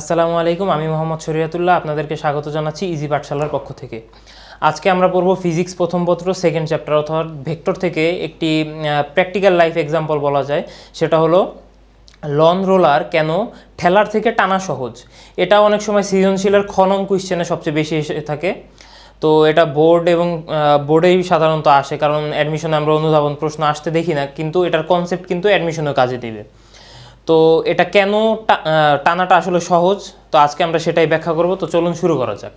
আসসালামু আলাইকুম, আমি মোহাম্মদ শরিয়াতুল্লাহ, আপনাদেরকে স্বাগত জানাচ্ছি ইজি পাঠশালার পক্ষ থেকে। আজকে আমরা পড়ব ফিজিক্স প্রথম পত্র সেকেন্ড চ্যাপ্টার অর্থাৎ ভেক্টর থেকে একটি প্র্যাকটিক্যাল লাইফ এক্সাম্পল বলা যায়। সেটা হলো, লন রোলার কেন ঠেলার থেকে টানা সহজ? এটা অনেক সময় সৃজনশীলের খনন কোয়েশ্চেনে সবচেয়ে বেশি এসে থাকে। তো এটা বোর্ড এবং বোর্ডেই সাধারণত আসে, কারণ অ্যাডমিশনে আমরা অনুধাবন প্রশ্ন আসতে দেখি না, কিন্তু এটার কনসেপ্ট কিন্তু অ্যাডমিশনের কাজে দিবে। তো এটা কেন টানাটা আসলে সহজ? তো আজকে আমরা সেটাই ব্যাখ্যা করব। তো চলুন শুরু করা যাক।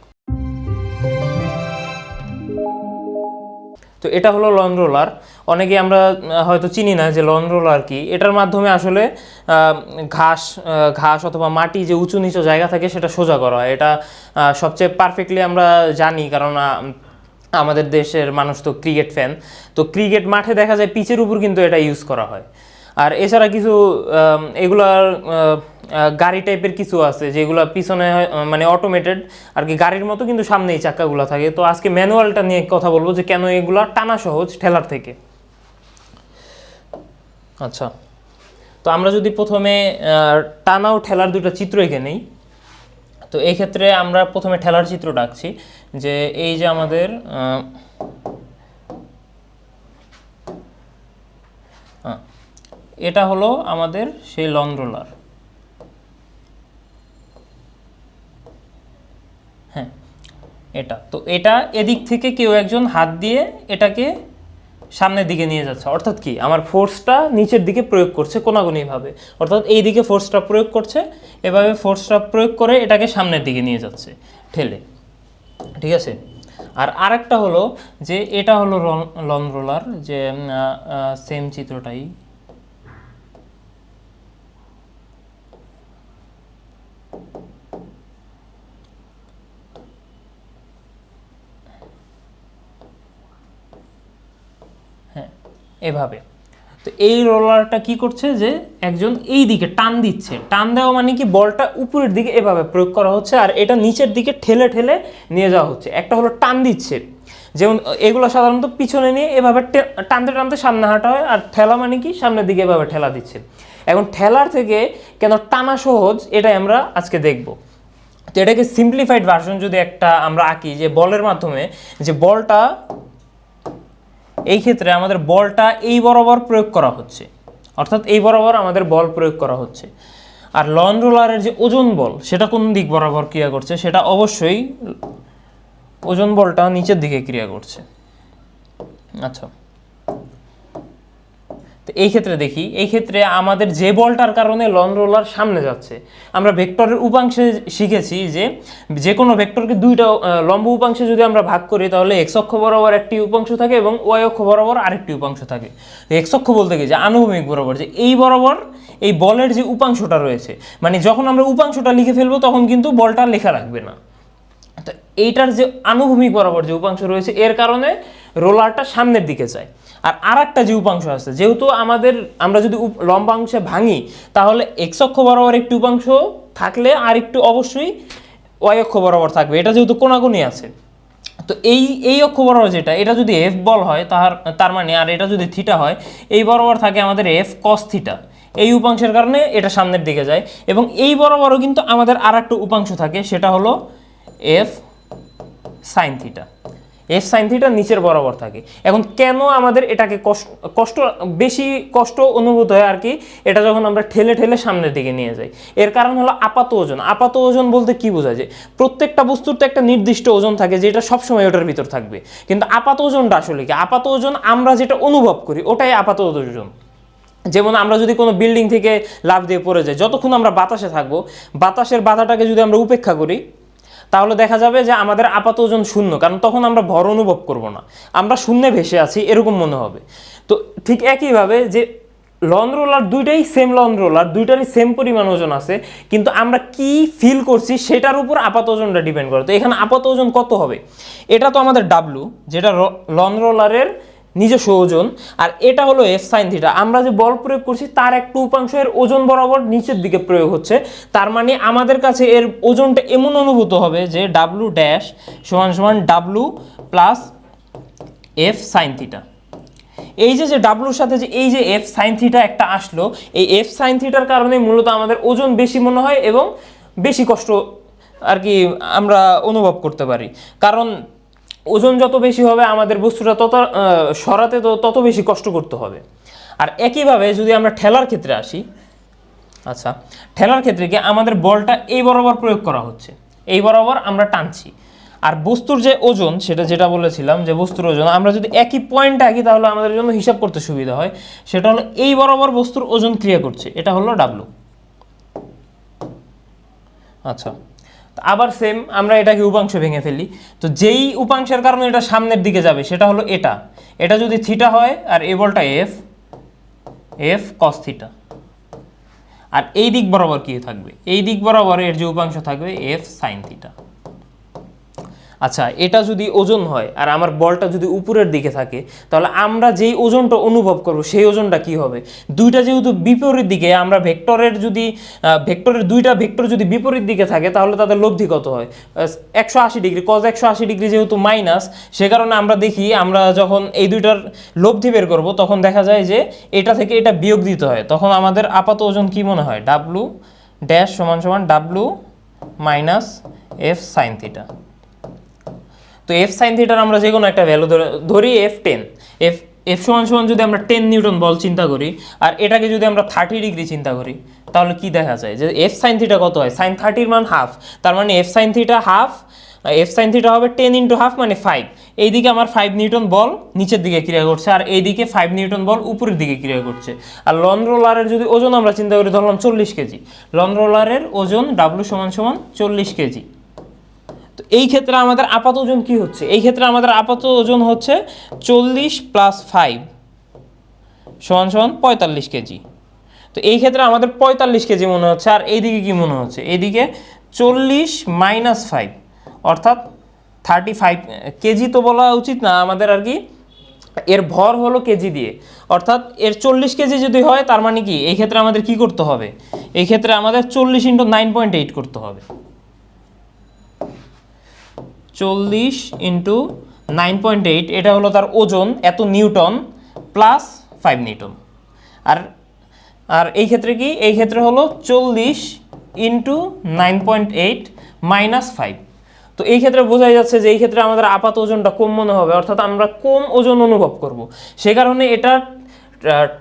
তো এটা হলো লন রোলার অনেকে আমরা হয়তো চিনি না যে লন রোলার কি। এটার মাধ্যমে আসলে ঘাস ঘাস অথবা মাটি যে উঁচু নিচু জায়গা থাকে সেটা সোজা করা হয়। এটা সবচেয়ে পারফেক্টলি আমরা জানি, কারণ আমাদের দেশের মানুষ তো ক্রিকেট ফ্যান তো ক্রিকেট মাঠে দেখা যায় পিচের উপর কিন্তু এটা ইউজ করা হয়। আর এছাড়া কিছু এগুলার গাড়ি টাইপের কিছু আছে যেগুলো পিছনে মানে অটোমেটেড আর কি গাড়ির মতো কিন্তু সামনেই চাকাগুলো থাকে। তো আজকে ম্যানুয়ালটা নিয়ে কথা বলব যে কেন এগুলা টানা সহজ ঠেলার থেকে। আচ্ছা। তো আমরা যদি প্রথমে টানা ও ঠেলার দুটো চিত্র এঁকে নেই তো এই ক্ষেত্রে আমরা প্রথমে ঠেলার চিত্র ডাকছি যে এই যে আমাদের আহ, এটা হলো আমাদের সেই লং রোলার হ্যাঁ এটা। তো এটা এদিক থেকে কেউ একজন হাত দিয়ে এটাকে সামনের দিকে নিয়ে যাচ্ছে। অর্থাৎ কি? আমার ফোর্সটা নিচের দিকে প্রয়োগ করছে কোনাগুনিভাবে। অর্থাৎ এই দিকে ফোর্সটা প্রয়োগ করছে, এভাবে ফোর্সটা প্রয়োগ করে এটাকে সামনের দিকে নিয়ে যাচ্ছে ঠেলে। ঠিক আছে? আর আরেকটা হলো যে এটা হলো লং রোলার যে সেম চিত্রটাই এভাবে। তো এই রোলারটা কি করছে যে একজন এই দিকে টান দিচ্ছে। টান দেওয়া মানে কি বলটা উপরের দিকে এভাবে প্রয়োগ করা হচ্ছে আর এটা নিচের দিকে ঠেলে ঠেলে নিয়ে যাওয়া হচ্ছে। একটা হলো টান দিচ্ছে। যেমন এগুলো সাধারণত পিছনে নিয়ে এভাবে টানতে টানতে সামনে হাঁটা হয় আর ঠেলা মানে কি সামনের দিকে এভাবে ঠেলা দিচ্ছে। এখন ঠেলার থেকে কেন টানা সহজ এটাই আমরা আজকে দেখব। তো এটাকে সিম্পলিফাইড ভার্সন যদি একটা আমরা আঁকি যে বলের মাধ্যমে যে বলটা এই ক্ষেত্রে আমাদের বলটা এই বরাবর প্রয়োগ করা হচ্ছে। অর্থাৎ এই বরাবর আমাদের বল প্রয়োগ করা হচ্ছে। আর লন রোলারের যে ওজন বল, সেটা কোন দিক বরাবর ক্রিয়া করছে? সেটা অবশ্যই ওজন বলটা নিচের দিকে ক্রিয়া করছে। আচ্ছা। তো এই ক্ষেত্রে দেখি, এই ক্ষেত্রে আমাদের যে বলটার কারণে লন রোলার সামনে যাচ্ছে। আমরা ভেক্টরের উপাংশে শিখেছি যে যে কোনো ভেক্টরকে দুইটা লম্ব উপাংশে যদি আমরা ভাগ করি, তাহলে এক্স অক্ষ বরাবর একটি উপাংশ থাকে এবং ওয়াই অক্ষ বরাবর আরেকটি উপাংশ থাকে। এক্স অক্ষ বলতে কি? যে আনুভূমিক বরাবর, যে এই বরাবর এই বলের যে উপাংশটা রয়েছে মানে যখন আমরা উপাংশটা লিখে ফেলব, তখন কিন্তু বলটা লেখা রাখবে না। তো এইটার যে আনুভূমিক বরাবর যে উপাংশ রয়েছে, এর কারণে রোলারটা সামনের দিকে যায়। আর আর একটা যে উপাংশ আছে, যেহেতু আমাদের, আমরা যদি লম্বাংশে ভাঙি, তাহলে এক্স অক্ষ বরাবর একটি উপাংশ থাকলে আর একটু অবশ্যই ওয়াই অক্ষ বরাবর থাকবে। এটা যেহেতু কোনাকুনি আছে। তো এই এই অক্ষ বরাবর যেটা, এটা যদি এফ বল হয় তার তার মানে আর এটা যদি থিটা হয়, এই বরাবর থাকে আমাদের এফ কস থিটা এই উপাংশের কারণে এটা সামনের দিকে যায়। এবং এই বরাবরও কিন্তু আমাদের আর একটা উপাংশ থাকে, সেটা হলো F sine theta F sine theta নিচের বরাবর থাকে। এখন কেন আমাদের এটাকে কষ্ট কষ্ট, বেশি কষ্ট অনুভূত হয় আর কি? এটা যখন আমরা ঠেলে ঠেলে সামনের দিকে নিয়ে যাই। এর কারণ হলো আপাত ওজন। আপাত ওজন বলতে কি বোঝায় যে, প্রত্যেকটা বস্তুর তো একটা নির্দিষ্ট ওজন থাকে যেটা সবসময় ওটার ভিতর থাকবে। কিন্তু আপাত ওজনটা আসলে কি? আপাত ওজন আমরা যেটা অনুভব করি, ওটাই আপাত ওজন। যেমন আমরা যদি কোনো বিল্ডিং থেকে লাভ দিয়ে পড়ে যাই, যতক্ষণ আমরা বাতাসে থাকব, বাতাসের বাধাটাকে যদি আমরা উপেক্ষা করি তাহলে দেখা যাবে যে আমাদের আপাত ওজন শূন্য, কারণ তখন আমরা ভর অনুভব করব না। আমরা শূন্যে ভেসে আছি, এরকম মনে হবে। তো ঠিক একইভাবে যে লন রোলার দুইটাই সেম লন রোলার দুইটারই সেম পরিমাণ ওজন আছে, কিন্তু আমরা কি ফিল করছি সেটার উপর আপাত ওজনটা ডিপেন্ড করে। তো এখানে আপাত ওজন কত হবে? এটা তো আমাদের ডাব্লু যেটা লন রোলারের নিজস্ব ওজন, আর এটা হলো এফ সাইন থিটা আমরা যে বল প্রয়োগ করছি, তার একটু উপাংশের ওজন বরাবর নিচের দিকে প্রয়োগ হচ্ছে। তার মানে আমাদের কাছে এর ওজনটা এমন অনুভূত হবে যে ডাব্লু ড্যাশ সমান সমান W plus F sine theta এই যে যে ডাব্লুর সাথে যে, এই যে এফ সাইন থিটা একটা আসলো, এই এফ সাইন থিটার কারণে মূলত আমাদের ওজন বেশি মনে হয় এবং বেশি কষ্ট আর কি আমরা অনুভব করতে পারি। কারণ ওজন যত বেশি হবে, আমাদের বস্তুটা তত সরাতে তো তত বেশি কষ্ট করতে হবে। আর একইভাবে যদি আমরা ঠেলার ক্ষেত্রে আসি আচ্ছা ঠেলার ক্ষেত্রে কি আমাদের বলটা এই বরাবর প্রয়োগ করা হচ্ছে। এই বরাবর আমরা টানছি। আর বস্তুর যে ওজন, সেটা যেটা বলেছিলাম যে বস্তুর ওজন, আমরা যদি একই পয়েন্টে আঁকি, তাহলে আমাদের জন্য হিসাব করতে সুবিধা হয়। সেটা হলো এই বরাবর বস্তুর ওজন ক্রিয়া করছে, এটা হলো ডাব্লু আচ্ছা। আবার সেম আমরা এটাকে উপাংশ ভেঙে ফেলি। তো যেই উপাংশের কারণে এটা সামনের দিকে যাবে, সেটা হলো এটা। এটা যদি থিটা হয়, আর এ বলটা এফ এফ কস থিটা আর এই দিক বরাবর কী থাকবে? এই দিক বরাবর এর যে উপাংশ থাকবে এফ সাইন থিটা আচ্ছা এটা যদি ওজন হয় আর আমার বলটা যদি উপরের দিকে থাকে, তাহলে আমরা যেই ওজনটা অনুভব করব, সেই ওজনটা কি হবে? দুইটা যেহেতু বিপরীত দিকে, আমরা ভেক্টরের যদি ভেক্টরের দুইটা ভেক্টর যদি বিপরীত দিকে থাকে, তাহলে তাদের লব্ধি কত হয়? একশো আশি ডিগ্রি কজ একশো আশি ডিগ্রি যেহেতু মাইনাস সে কারণে আমরা দেখি, আমরা যখন এই দুইটার লব্ধি বের করব, তখন দেখা যায় যে এটা থেকে এটা বিয়োগ দিতে হয়। তখন আমাদের আপাত ওজন কি মনে হয়? ডাব্লু ড্যাশ সমান সমান W minus F sine theta তো এফ সাইন থিটার আমরা যে কোনো একটা ভ্যালু ধরি এফ টেন এফ এফ সমান সমান যদি আমরা টেন নিউটন বল চিন্তা করি, আর এটাকে যদি আমরা থার্টি ডিগ্রি চিন্তা করি, তাহলে কি দেখা যায়? যে এফ সাইন থিটা কত হয়? সাইন থার্টির মান হাফ তার মানে F sine theta half F sine theta হবে টেন ইন্টু হাফ মানে ফাইভ এইদিকে আমার ফাইভ নিউটন বল নিচের দিকে ক্রিয়া করছে, আর এইদিকে ফাইভ নিউটন বল উপরের দিকে ক্রিয়া করছে। আর লন রোলারের যদি ওজন আমরা চিন্তা করি, ধরলাম চল্লিশ কেজি। লন রোলারের ওজন ডাব্লু সমান সমান চল্লিশ কেজি। তো এই ক্ষেত্রে আমাদের আপাত ওজন কি হচ্ছে? এই ক্ষেত্রে আমাদের আপাত ওজন হচ্ছে চল্লিশ প্লাস ফাইভ সমান সমান পঁয়তাল্লিশ কেজি। তো এই ক্ষেত্রে আমাদের পঁয়তাল্লিশ কেজি মনে হচ্ছে, আর এইদিকে কি মনে হচ্ছে? এইদিকে চল্লিশ মাইনাস ফাইভ অর্থাৎ থার্টি ফাইভ কেজি তো বলা উচিত না আমাদের আর কি, এর ভর হলো কেজি দিয়ে। অর্থাৎ এর চল্লিশ কেজি যদি হয়, তার মানে কি? এই ক্ষেত্রে আমাদের কি করতে হবে? এই ক্ষেত্রে আমাদের চল্লিশ ইন্টু নাইন পয়েন্ট এইট করতে হবে। চল্লিশ ইন্টু নাইন পয়েন্ট এইট এটা হলো তার ওজন, এত নিউটন প্লাস ফাইভ নিউটন। আর আর এই ক্ষেত্রে কি? এই ক্ষেত্রে হলো চল্লিশ into nine point eight minus five তো এই ক্ষেত্রে বোঝাই যাচ্ছে যে এই ক্ষেত্রে আমাদের আপাত ওজনটা কম মনে হবে, অর্থাৎ আমরা কম ওজন অনুভব করব। সে কারণে এটা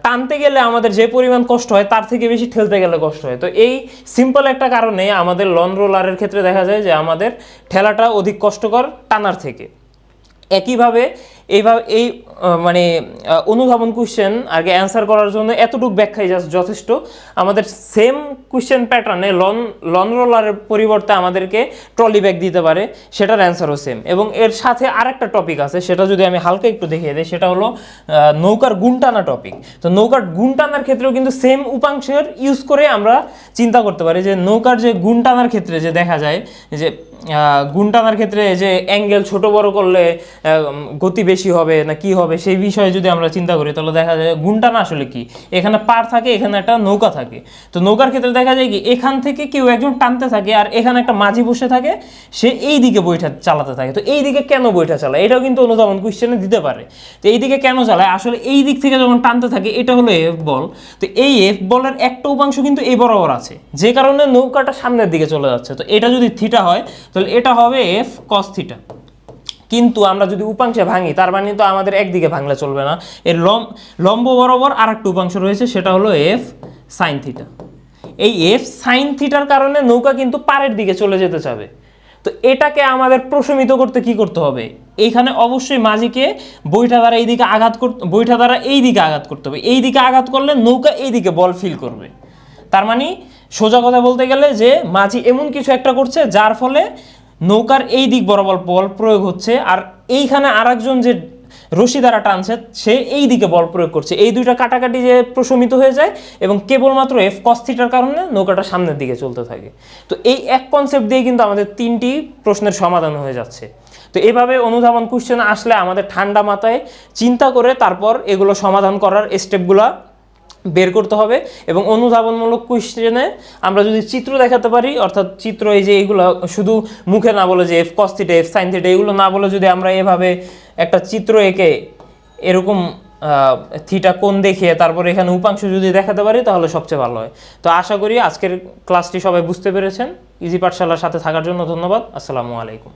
টানতে গেলে আমাদের যে পরিমাণ কষ্ট হয়, তার থেকে বেশি ঠেলতে গেলে কষ্ট হয়। তো এই সিম্পল একটা কারণে আমাদের লন রোলারের ক্ষেত্রে দেখা যায় যে আমাদের ঠেলাটা অধিক কষ্টকর টানার থেকে। একইভাবে এইভাবে এই মানে অনুধাবন কোশ্চেন আগে অ্যান্সার করার জন্য এতটুকু ব্যাখ্যাই জাস্ট যথেষ্ট। আমাদের সেম কোশ্চেন প্যাটার্নে লন লন রোলারের পরিবর্তে আমাদেরকে ট্রলি ব্যাগ দিতে পারে, সেটার অ্যান্সারও সেম এবং এর সাথে আরেকটা টপিক আছে, সেটা যদি আমি হালকা একটু দেখিয়ে দিই, সেটা হলো নৌকার গুণটানা টপিক তো নৌকার গুণটানার ক্ষেত্রেও কিন্তু সেম উপাংশের ইউজ করে আমরা চিন্তা করতে পারি যে নৌকার যে গুণটানার ক্ষেত্রে যে দেখা যায় যে গুণ টানার ক্ষেত্রে যে অ্যাঙ্গেল ছোট বড় করলে গতি বেশি হবে না কি হবে, সেই বিষয়ে যদি আমরা চিন্তা করি, তাহলে দেখা যায় গুণ টানা আসলে কি? এখানে পার থাকে, এখানে একটা নৌকা থাকে। তো নৌকার ক্ষেত্রে দেখা যায় কি, এখান থেকে কেউ একজন টানতে থাকে আর এখানে একটা মাঝি বসে থাকে, সে এই দিকে বইটা চালাতে থাকে। তো এই দিকে কেন বইটা চালায়? এটাও কিন্তু অনুধাবন কোশ্চেনে দিতে পারে। তো এই দিকে কেন চালায়? আসলে এই দিক থেকে যখন টানতে থাকে, এটা হলো এফ বল। তো এই এফ বলের একটা উপাংশ কিন্তু এই বরাবর আছে। যে কারণে নৌকাটা সামনের দিকে চলে যাচ্ছে। তো এটা যদি থিটা হয় তাহলে এটা হবে এফ কস থিটা কিন্তু আমরা যদি উপাংশে ভাঙি, তার মানে তো আমাদের একদিকে ভাঙলে চলবে না। এর লম লম্ব বরাবর আর একটা উপাংশ রয়েছে, সেটা হলো এফ সাইন থিটা এই এফ সাইন থিটার কারণে নৌকা কিন্তু পাড়ের দিকে চলে যেতে চাবে। তো এটাকে আমাদের প্রশমিত করতে কি করতে হবে? এইখানে অবশ্যই মাঝিকে বইটা দ্বারা এই দিকে আঘাত করতে বইটা দ্বারা এই দিকে আঘাত করতে হবে। এই দিকে আঘাত করলে নৌকা এই দিকে বল ফিল করবে। তার মানে সোজা কথা বলতে গেলে যে মাঝি এমন কিছু একটা করছে যার ফলে নৌকার এই দিক বরাবর বল প্রয়োগ হচ্ছে আর এইখানে আরেকজন যে রশি দ্বারা টানছে, সে এই দিকে বল প্রয়োগ করছে। এই দুইটা কাটাকাটি যে প্রশমিত হয়ে যায় এবং কেবলমাত্র এফ কস্থিটার কারণে নৌকাটা সামনের দিকে চলতে থাকে। তো এই এক কনসেপ্ট দিয়ে কিন্তু আমাদের তিনটি প্রশ্নের সমাধান হয়ে যাচ্ছে। তো এভাবে অনুধাবন কোশ্চেন আসলে আমাদের ঠান্ডা মাথায় চিন্তা করে তারপর এগুলো সমাধান করার স্টেপগুলো বের করতে হবে এবং অনুধাবনমূলক কোয়েশ্চেনে আমরা যদি চিত্র দেখাতে পারি, অর্থাৎ চিত্র এই যে এইগুলো শুধু মুখে না বলে যে F cos theta F sine এগুলো না বলে যদি আমরা এভাবে একটা চিত্র এঁকে এরকম থিটা কোন দেখিয়ে তারপরে এখানে উপাংশ যদি দেখাতে পারি, তাহলে সবচেয়ে ভালো হয়। তো আশা করি আজকের ক্লাসটি সবাই বুঝতে পেরেছেন। ইজি পাঠশালার সাথে থাকার জন্য ধন্যবাদ। আসসালামু আলাইকুম।